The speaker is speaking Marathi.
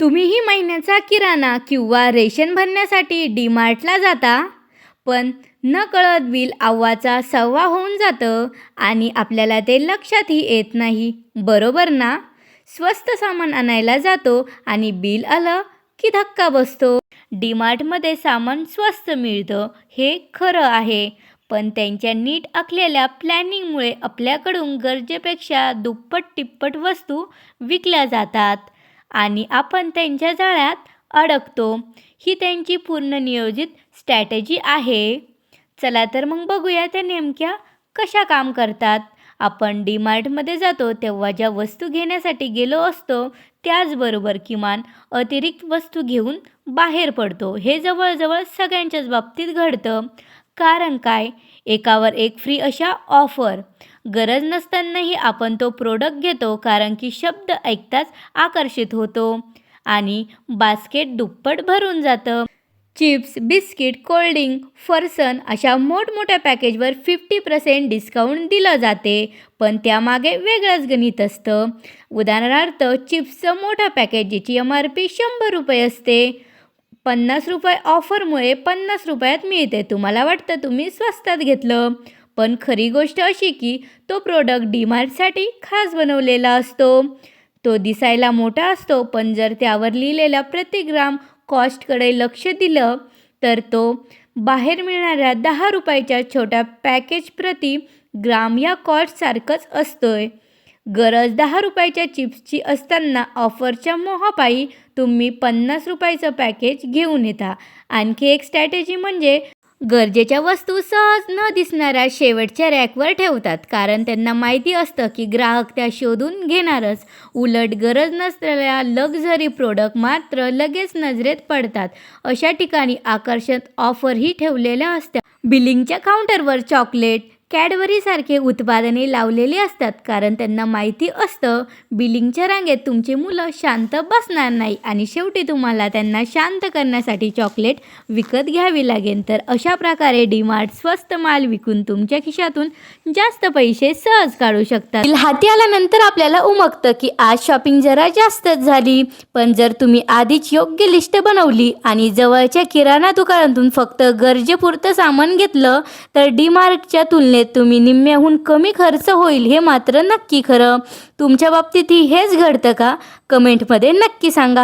तुम्हीही महिन्याचा किराणा किंवा रेशन भरण्यासाठी डीमार्टला जाता पण नकळत बिल आव्वाचा सव्वा होऊन जातं आणि आपल्याला ते लक्षातही येत नाही बरोबर ना? स्वस्त सामान आणायला जातो आणि बिल आलं की धक्का बसतो. डीमार्टमध्ये सामान स्वस्त मिळतं हे खरं आहे पण त्यांच्या नीट आखलेल्या प्लॅनिंगमुळे आपल्याकडून गरजेपेक्षा दुप्पट तिप्पट वस्तू विकल्या जातात. आणि आपण त्यांच्या जाळ्यात अडकतो. ही त्यांची पूर्ण नियोजित स्ट्रॅटेजी आहे. चला तर मग बघूया त्या नेमक्या कशा काम करतात. आपण डी मार्टमध्ये जातो तेव्हा ज्या वस्तू घेण्यासाठी गेलो असतो त्याचबरोबर किमान अतिरिक्त वस्तू घेऊन बाहेर पडतो. हे जवळजवळ सगळ्यांच्याच बाबतीत घडतं. कारण काय? एकावर एक फ्री अशा ऑफर गरज नसतानाही आपण तो प्रोडक्ट घेतो कारण की शब्द ऐकताच आकर्षित होतो. आणि बास्केट दुप्पट भरून जातं. चिप्स बिस्किट कोल्ड्रिंक फरसन अशा मोठमोठ्या पॅकेजवर फिफ्टी पर्सेंट डिस्काउंट दिलं जाते. पण त्यामागे वेगळंच गणित असतं. उदाहरणार्थ चिप्सचं मोठं पॅकेज ज्याची एम आर पी शंभर रुपये असते. पन्नास रुपये ऑफरमुळे पन्नास रुपयात मिळते. तुम्हाला वाटतं तुम्ही स्वस्तात घेतलं. पण खरी गोष्ट अशी की तो प्रोडक्ट डीमार्टसाठी खास बनवलेला असतो. तो दिसायला मोठा असतो पण जर त्यावर लिहिलेल्या प्रति ग्राम कॉस्टकडे लक्ष दिलं तर तो बाहेर मिळणाऱ्या दहा रुपयाच्या छोट्या पॅकेज प्रति ग्राम या कॉस्टसारखंच असतोय. गरज दहा रुपयाच्या चिप्सची असताना ऑफरच्या मोहापायी तुम्ही पन्नास रुपयाचं पॅकेज घेऊन येता. आणखी एक स्ट्रॅटेजी म्हणजे गरजेच्या वस्तू सहज न दिसणाऱ्या शेवटच्या रॅकवर ठेवतात. कारण त्यांना माहिती असतं की ग्राहक त्या शोधून घेणारच. उलट गरज नसलेल्या लक्झरी प्रोडक्ट मात्र लगेच नजरेत पडतात. अशा ठिकाणी आकर्षक ऑफरही ठेवलेल्या असतात बिलिंगच्या काउंटरवर चॉकलेट कॅडबरीसारखे उत्पादने लावलेली असतात कारण त्यांना माहिती असतं बिलिंगच्या रांगेत तुमची मुलं शांत बसणार नाही आणि शेवटी तुम्हाला त्यांना शांत करण्यासाठी चॉकलेट विकत घ्यावी लागेल. तर अशा प्रकारे डीमार्ट स्वस्त माल विकून तुमच्या खिशातून जास्त पैसे सहज काढू शकतात हाती आल्यानंतर आपल्याला उमगतं की आज शॉपिंग जरा जास्तच झाली. पण जर तुम्ही आधीच योग्य लिस्ट बनवली आणि जवळच्या किराणा दुकानातून फक्त गरजेपुरतं सामान घेतलं तर डीमार्टच्या तुलनेत तुम्ही निम्म्याहून कमी खर्च होईल हे मात्र नक्की खरं. तुमच्या बाबतीतही हेच घडतं का? कमेंटमध्ये नक्की सांगा.